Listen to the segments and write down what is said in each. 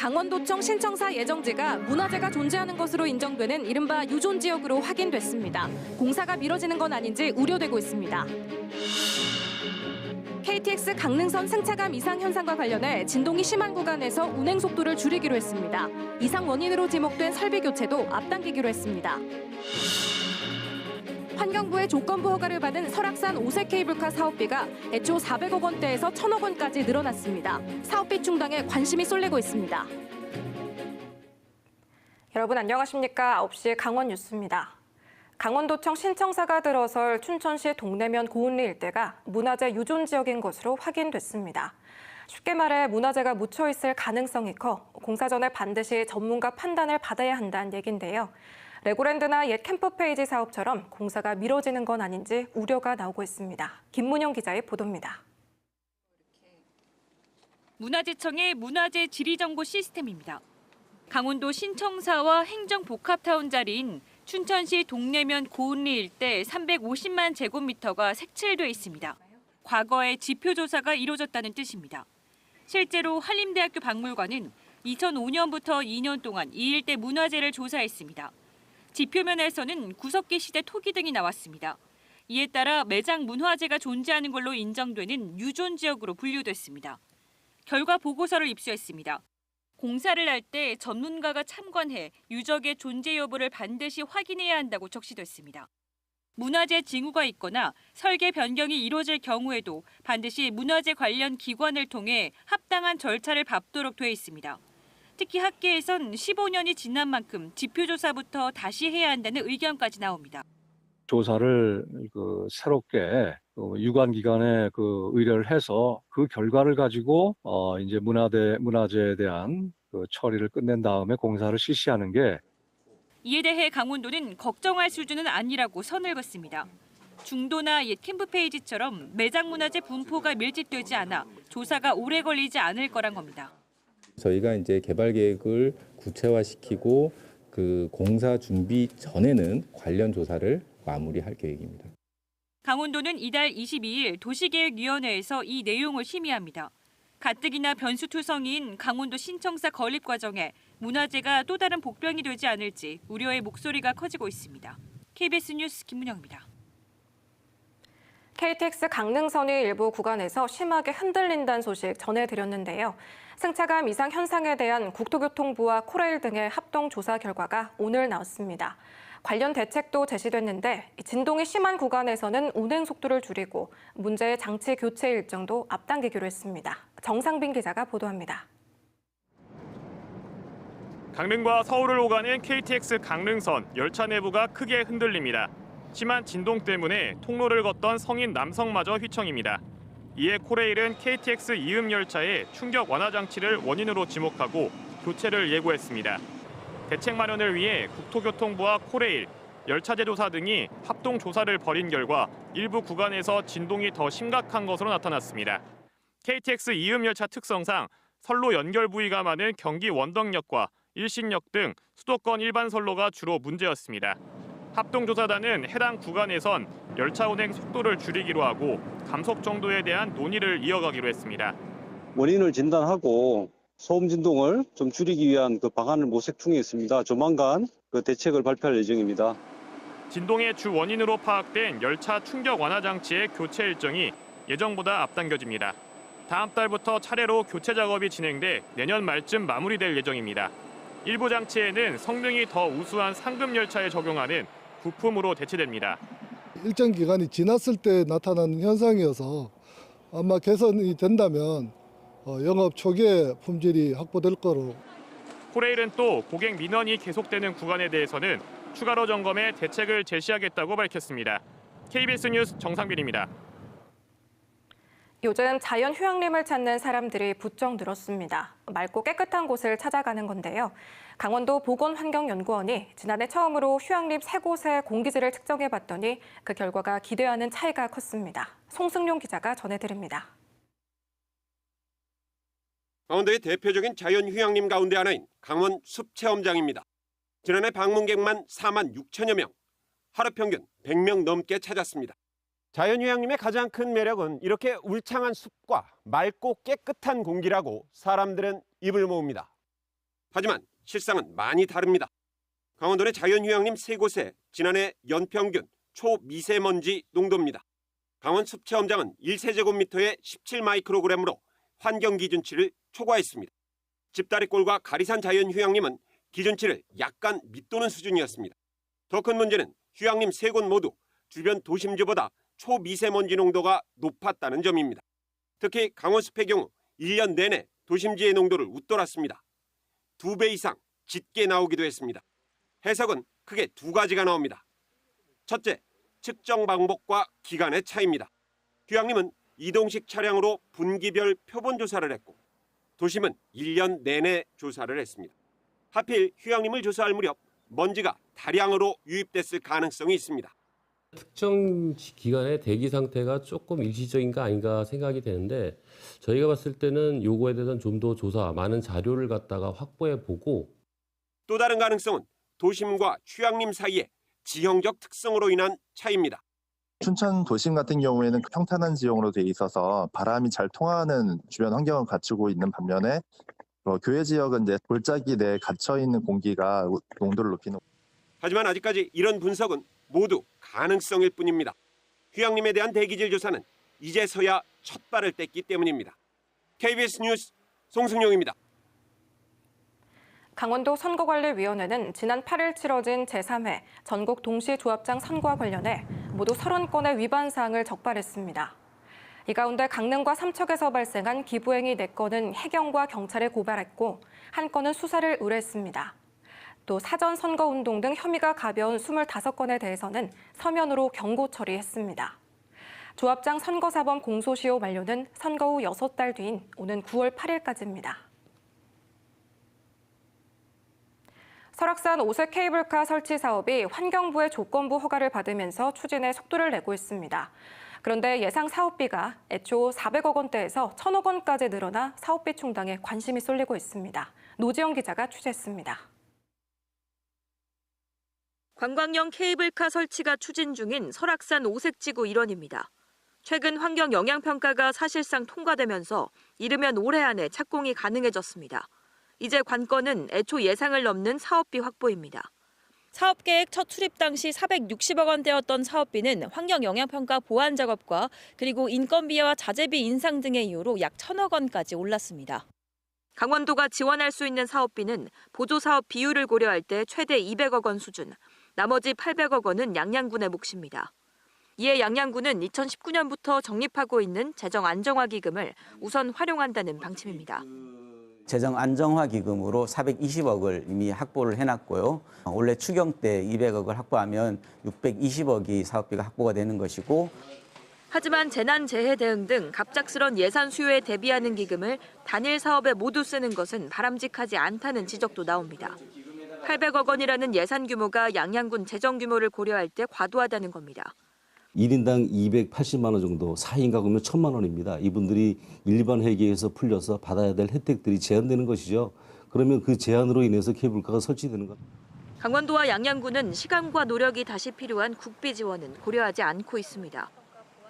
강원도청 신청사 예정지가 문화재가 존재하는 것으로 인정되는 이른바 유존 지역으로 확인됐습니다. 공사가 미뤄지는 건 아닌지 우려되고 있습니다. KTX 강릉선 승차감 이상 현상과 관련해 진동이 심한 구간에서 운행 속도를 줄이기로 했습니다. 이상 원인으로 지목된 설비 교체도 앞당기기로 했습니다. 환경부의 조건부 허가를 받은 설악산 오색 케이블카 사업비가 애초 400억 원대에서 1000억 원까지 늘어났습니다. 사업비 충당에 관심이 쏠리고 있습니다. 여러분 안녕하십니까? 9시 강원 뉴스입니다. 강원도청 신청사가 들어설 춘천시 동래면 고운리 일대가 문화재 유존 지역인 것으로 확인됐습니다. 쉽게 말해 문화재가 묻혀 있을 가능성이 커 공사 전에 반드시 전문가 판단을 받아야 한다는 얘긴데요. 레고랜드나 옛 캠프페이지 사업처럼 공사가 미뤄지는 건 아닌지 우려가 나오고 있습니다. 김문영 기자의 보도입니다. 문화재청의 문화재 지리정보 시스템입니다. 강원도 신청사와 행정복합타운 자리인 춘천시 동래면 고운리 일대 350만 제곱미터가 색칠돼 있습니다. 과거에 지표조사가 이루어졌다는 뜻입니다. 실제로 한림대학교 박물관은 2005년부터 2년 동안 이 일대 문화재를 조사했습니다. 지표면에서는 구석기 시대 토기 등이 나왔습니다. 이에 따라 매장 문화재가 존재하는 걸로 인정되는 유존 지역으로 분류됐습니다. 결과 보고서를 입수했습니다. 공사를 할 때 전문가가 참관해 유적의 존재 여부를 반드시 확인해야 한다고 적시됐습니다. 문화재 징후가 있거나 설계 변경이 이루어질 경우에도 반드시 문화재 관련 기관을 통해 합당한 절차를 밟도록 돼 있습니다. 특히 학계에선 15년이 지난 만큼 지표조사부터 다시 해야 한다는 의견까지 나옵니다. 조사를 그 새롭게 그 유관 기관에 그 의뢰를 해서 그 결과를 가지고 어 이제 문화재 문화재에 대한 그 처리를 끝낸 다음에 공사를 실시하는 게 이에 대해 강원도는 걱정할 수준은 아니라고 선을 긋습니다. 중도나 옛 캠프 페이지처럼 매장 문화재 분포가 밀집되지 않아 조사가 오래 걸리지 않을 거란 겁니다. 저희가 이제 개발 계획을 구체화시키고 그 공사 준비 전에는 관련 조사를 마무리할 계획입니다. 강원도는 이달 22일 도시계획위원회에서 이 내용을 심의합니다. 가뜩이나 변수투성이인 강원도 신청사 건립 과정에 문화재가 또 다른 복병이 되지 않을지 우려의 목소리가 커지고 있습니다. KBS 뉴스 김문영입니다. KTX 강릉선이 일부 구간에서 심하게 흔들린다는 소식 전해드렸는데요. 승차감 이상 현상에 대한 국토교통부와 코레일 등의 합동 조사 결과가 오늘 나왔습니다. 관련 대책도 제시됐는데 진동이 심한 구간에서는 운행 속도를 줄이고 문제의 장치 교체 일정도 앞당기기로 했습니다. 정상빈 기자가 보도합니다. 강릉과 서울을 오가는 KTX 강릉선 열차 내부가 크게 흔들립니다. 심한 진동 때문에 통로를 걷던 성인 남성마저 휘청입니다. 이에 코레일은 KTX 이음 열차의 충격 완화 장치를 원인으로 지목하고 교체를 예고했습니다. 대책 마련을 위해 국토교통부와 코레일, 열차제조사 등이 합동 조사를 벌인 결과 일부 구간에서 진동이 더 심각한 것으로 나타났습니다. KTX 이음 열차 특성상 선로 연결 부위가 많은 경기 원덕역과 일신역 등 수도권 일반 선로가 주로 문제였습니다. 합동조사단은 해당 구간에선 열차 운행 속도를 줄이기로 하고 감속 정도에 대한 논의를 이어가기로 했습니다. 원인을 진단하고 소음 진동을 좀 줄이기 위한 그 방안을 모색 중에 있습니다. 조만간 그 대책을 발표할 예정입니다. 진동의 주 원인으로 파악된 열차 충격 완화 장치의 교체 일정이 예정보다 앞당겨집니다. 다음 달부터 차례로 교체 작업이 진행돼 내년 말쯤 마무리될 예정입니다. 일부 장치에는 성능이 더 우수한 상급 열차에 적용하는 부품으로 대체됩니다. 일정 기간이 지났을 때 나타나는 현상이어서 아마 개선이 된다면 어, 영업 초기에 품질이 확보될 거로 코레일은 또 고객 민원이 계속되는 구간에 대해서는 추가로 점검해 대책을 제시하겠다고 밝혔습니다. KBS 뉴스 정상빈입니다. 요즘 자연 휴양림을 찾는 사람들이 부쩍 늘었습니다. 맑고 깨끗한 곳을 찾아가는 건데요. 강원도 보건환경연구원이 지난해 처음으로 휴양림 세 곳의 공기질을 측정해 봤더니 그 결과가 기대와는 차이가 컸습니다. 송승용 기자가 전해드립니다. 강원도의 대표적인 자연 휴양림 가운데 하나인 강원 숲 체험장입니다. 지난해 방문객만 4만 6천여 명, 하루 평균 100명 넘게 찾았습니다. 자연휴양림의 가장 큰 매력은 이렇게 울창한 숲과 맑고 깨끗한 공기라고 사람들은 입을 모읍니다. 하지만 실상은 많이 다릅니다. 강원도의 자연휴양림 세 곳의 지난해 연평균 초미세먼지 농도입니다. 강원 습체험장은 1세제곱미터에 17마이크로그램으로 환경 기준치를 초과했습니다. 집다리골과 가리산 자연휴양림은 기준치를 약간 밑도는 수준이었습니다. 더 큰 문제는 휴양림 세 곳 모두 주변 도심지보다 초미세먼지 농도가 높았다는 점입니다. 특히 강원숲의 경우 1년 내내 도심지의 농도를 웃돌았습니다. 두 배 이상 짙게 나오기도 했습니다. 해석은 크게 두 가지가 나옵니다. 첫째, 측정 방법과 기간의 차이입니다. 휴양림은 이동식 차량으로 분기별 표본 조사를 했고 도심은 1년 내내 조사를 했습니다. 하필 휴양림을 조사할 무렵 먼지가 다량으로 유입됐을 가능성이 있습니다. 특정 기간의 대기 상태가 조금 일시적인가 아닌가 생각이 되는데 저희가 봤을 때는 요거에 대해서는 좀 더 조사, 많은 자료를 갖다가 확보해 보고 또 다른 가능성은 도심과 휴양림 사이의 지형적 특성으로 인한 차이입니다. 춘천 도심 같은 경우에는 평탄한 지형으로 돼 있어서 바람이 잘 통하는 주변 환경을 갖추고 있는 반면에 어, 교외 지역은 이제 골짜기 내에 갇혀 있는 공기가 농도를 높이는 하지만 아직까지 이런 분석은 모두 가능성일 뿐입니다. 휴양림에 대한 대기질 조사는 이제서야 첫 발을 뗐기 때문입니다. KBS 뉴스 송승용입니다. 강원도 선거관리위원회는 지난 8일 치러진 제3회 전국 동시조합장 선거와 관련해 모두 30건의 위반 사항을 적발했습니다. 이 가운데 강릉과 삼척에서 발생한 기부행위 4건은 해경과 경찰에 고발했고 한 건은 수사를 의뢰했습니다. 또 사전 선거 운동 등 혐의가 가벼운 25건에 대해서는 서면으로 경고 처리했습니다. 조합장 선거사범 공소시효 만료는 선거 후 6달 뒤인 오는 9월 8일까지입니다. 설악산 오색 케이블카 설치 사업이 환경부의 조건부 허가를 받으면서 추진에 속도를 내고 있습니다. 그런데 예상 사업비가 애초 400억 원대에서 1천억 원까지 늘어나 사업비 충당에 관심이 쏠리고 있습니다. 노지영 기자가 취재했습니다. 관광용 케이블카 설치가 추진 중인 설악산 오색지구 일원입니다. 최근 환경 영향 평가가 사실상 통과되면서 이르면 올해 안에 착공이 가능해졌습니다. 이제 관건은 애초 예상을 넘는 사업비 확보입니다. 사업 계획 첫 출입 당시 460억 원대였던 사업비는 환경 영향 평가 보완 작업과 그리고 인건비와 자재비 인상 등의 이유로 약 1천억 원까지 올랐습니다. 강원도가 지원할 수 있는 사업비는 보조 사업 비율을 고려할 때 최대 200억 원 수준, 나머지 800억 원은 양양군의 몫입니다. 이에 양양군은 2019년부터 적립하고 있는 재정 안정화 기금을 우선 활용한다는 방침입니다. 재정 안정화 기금으로 420억을 이미 확보를 해놨고요. 원래 추경 때 200억을 확보하면 620억이 사업비가 확보가 되는 것이고 하지만 재난 재해 대응 등 갑작스런 예산 수요에 대비하는 기금을 단일 사업에 모두 쓰는 것은 바람직하지 않다는 지적도 나옵니다. 800억 원이라는 예산 규모가 양양군 재정 규모를 고려할 때 과도하다는 겁니다. 1인당 280만 원 정도, 4인 가구면 1000만 원입니다. 이분들이 일반 회계에서 풀려서 받아야 될 혜택들이 제한되는 것이죠. 그러면 그 제한으로 인해서 케이블카가 설치되는 것. 강원도와 양양군은 시간과 노력이 다시 필요한 국비 지원은 고려하지 않고 있습니다.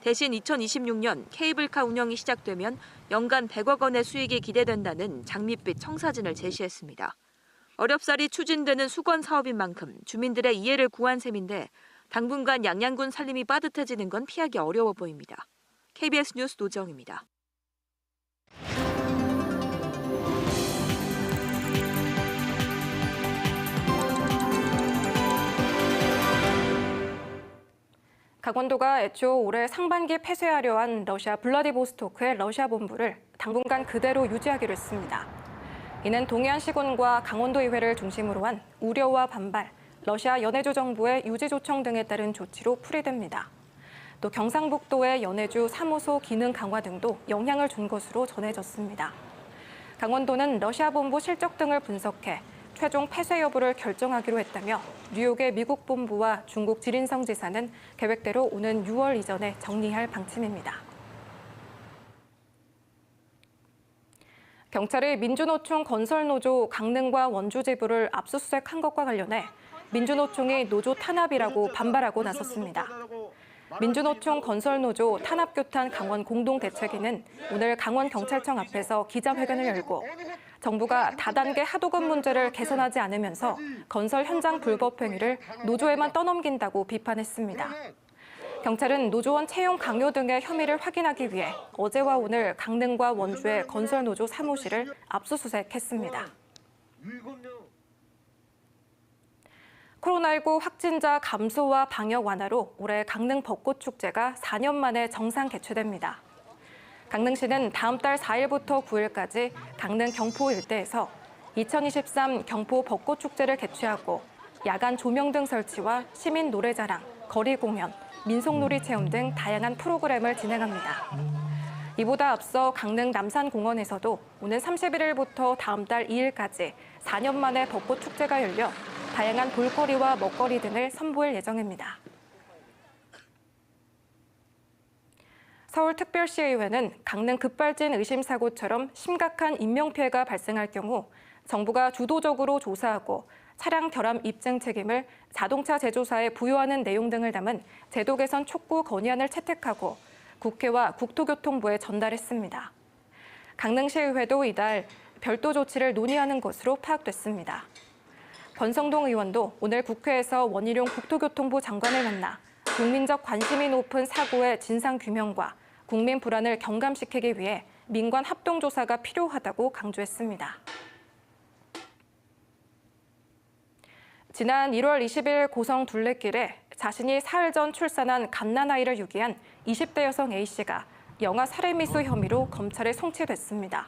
대신 2026년 케이블카 운영이 시작되면 연간 100억 원의 수익이 기대된다는 장밋빛 청사진을 제시했습니다. 어렵사리 추진되는 수건 사업인 만큼 주민들의 이해를 구한 셈인데 당분간 양양군 살림이 빠듯해지는 건 피하기 어려워 보입니다. KBS 뉴스 노정입니다. 강원도가 애초 올해 상반기 폐쇄하려 한 러시아 블라디보스토크의 러시아 본부를 당분간 그대로 유지하기로 했습니다. 이는 동해안 시군과 강원도 의회를 중심으로 한 우려와 반발, 러시아 연해주 정부의 유지 조청 등에 따른 조치로 풀이됩니다. 또 경상북도의 연해주 사무소 기능 강화 등도 영향을 준 것으로 전해졌습니다. 강원도는 러시아 본부 실적 등을 분석해 최종 폐쇄 여부를 결정하기로 했다며 뉴욕의 미국 본부와 중국 지린성 지사는 계획대로 오는 6월 이전에 정리할 방침입니다. 경찰이 민주노총 건설노조 강릉과 원주 지부를 압수수색한 것과 관련해 민주노총이 노조 탄압이라고 반발하고 나섰습니다. 민주노총 건설노조 탄압교탄 강원 공동대책위는 오늘 강원경찰청 앞에서 기자회견을 열고 정부가 다단계 하도급 문제를 개선하지 않으면서 건설 현장 불법 행위를 노조에만 떠넘긴다고 비판했습니다. 경찰은 노조원 채용 강요 등의 혐의를 확인하기 위해 어제와 오늘 강릉과 원주의 건설 노조 사무실을 압수수색했습니다. 코로나19 확진자 감소와 방역 완화로 올해 강릉 벚꽃 축제가 4년 만에 정상 개최됩니다. 강릉시는 다음 달 4일부터 9일까지 강릉 경포 일대에서 2023 경포 벚꽃 축제를 개최하고 야간 조명 등 설치와 시민 노래자랑, 거리 공연, 민속놀이 체험 등 다양한 프로그램을 진행합니다. 이보다 앞서 강릉 남산공원에서도 오는 31일부터 다음 달 2일까지 4년 만에 벚꽃 축제가 열려 다양한 볼거리와 먹거리 등을 선보일 예정입니다. 서울특별시의회는 강릉 급발진 의심 사고처럼 심각한 인명피해가 발생할 경우 정부가 주도적으로 조사하고 차량 결함 입증 책임을 자동차 제조사에 부여하는 내용 등을 담은 제도 개선 촉구 건의안을 채택하고 국회와 국토교통부에 전달했습니다. 강릉시의회도 이달 별도 조치를 논의하는 것으로 파악됐습니다. 권성동 의원도 오늘 국회에서 원희룡 국토교통부 장관을 만나 국민적 관심이 높은 사고의 진상 규명과 국민 불안을 경감시키기 위해 민관 합동 조사가 필요하다고 강조했습니다. 지난 1월 20일 고성 둘레길에 자신이 사흘 전 출산한 갓난아이를 유기한 20대 여성 A씨가 영아 살해미수 혐의로 검찰에 송치됐습니다.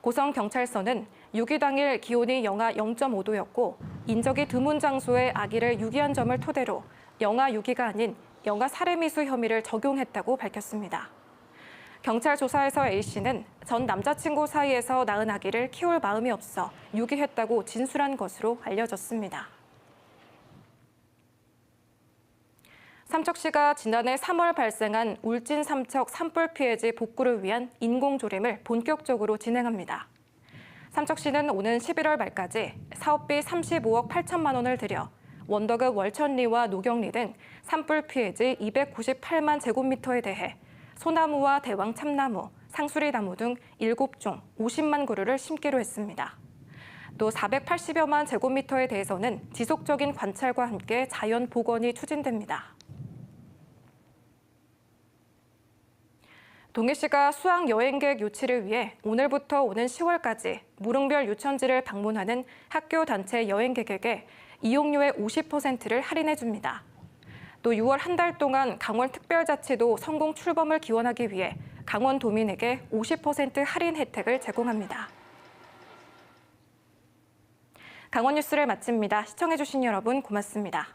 고성경찰서는 유기 당일 기온이 영하 0.5도였고 인적이 드문 장소에 아기를 유기한 점을 토대로 영아 유기가 아닌 영아 살해미수 혐의를 적용했다고 밝혔습니다. 경찰 조사에서 A씨는 전 남자친구 사이에서 낳은 아기를 키울 마음이 없어 유기했다고 진술한 것으로 알려졌습니다. 삼척시가 지난해 3월 발생한 울진 삼척 산불 피해지 복구를 위한 인공조림을 본격적으로 진행합니다. 삼척시는 오는 11월 말까지 사업비 35억 8천만 원을 들여 원더급 월천리와 노경리 등 산불 피해지 298만 제곱미터에 대해 소나무와 대왕 참나무, 상수리나무 등 7종 50만 그루를 심기로 했습니다. 또 480여만 제곱미터에 대해서는 지속적인 관찰과 함께 자연 복원이 추진됩니다. 동해시가 수학 여행객 유치를 위해 오늘부터 오는 10월까지 무릉별 유천지를 방문하는 학교 단체 여행객에게 이용료의 50%를 할인해 줍니다. 또 6월 한 달 동안 강원 특별자치도 성공 출범을 기원하기 위해 강원 도민에게 50% 할인 혜택을 제공합니다. 강원 뉴스를 마칩니다. 시청해주신 여러분 고맙습니다.